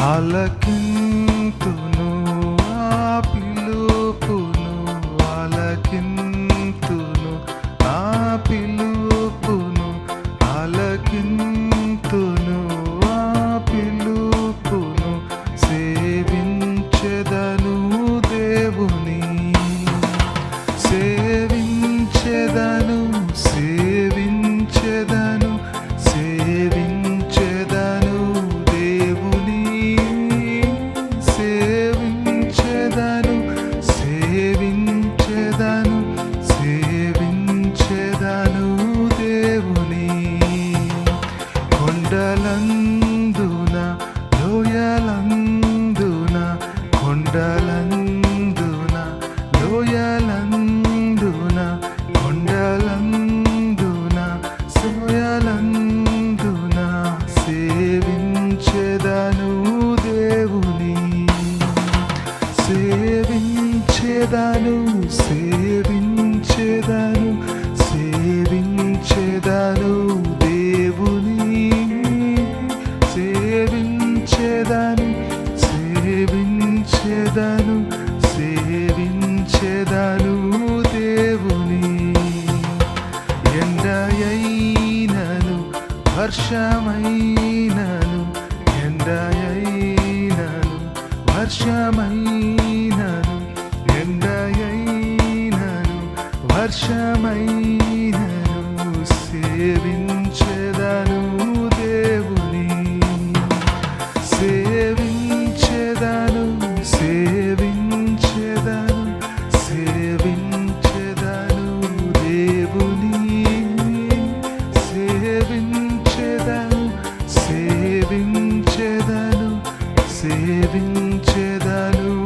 ఆలకింతును. కొండలందున కొండలందున లోయ సేవించేదను సేవించేదను సేవించేదను దేవుని. ఎండయైనను వర్షమైనను ఎండయైనను వర్షమైనను ఎండయైనను వర్షమైనను సేవించ సేవించేదను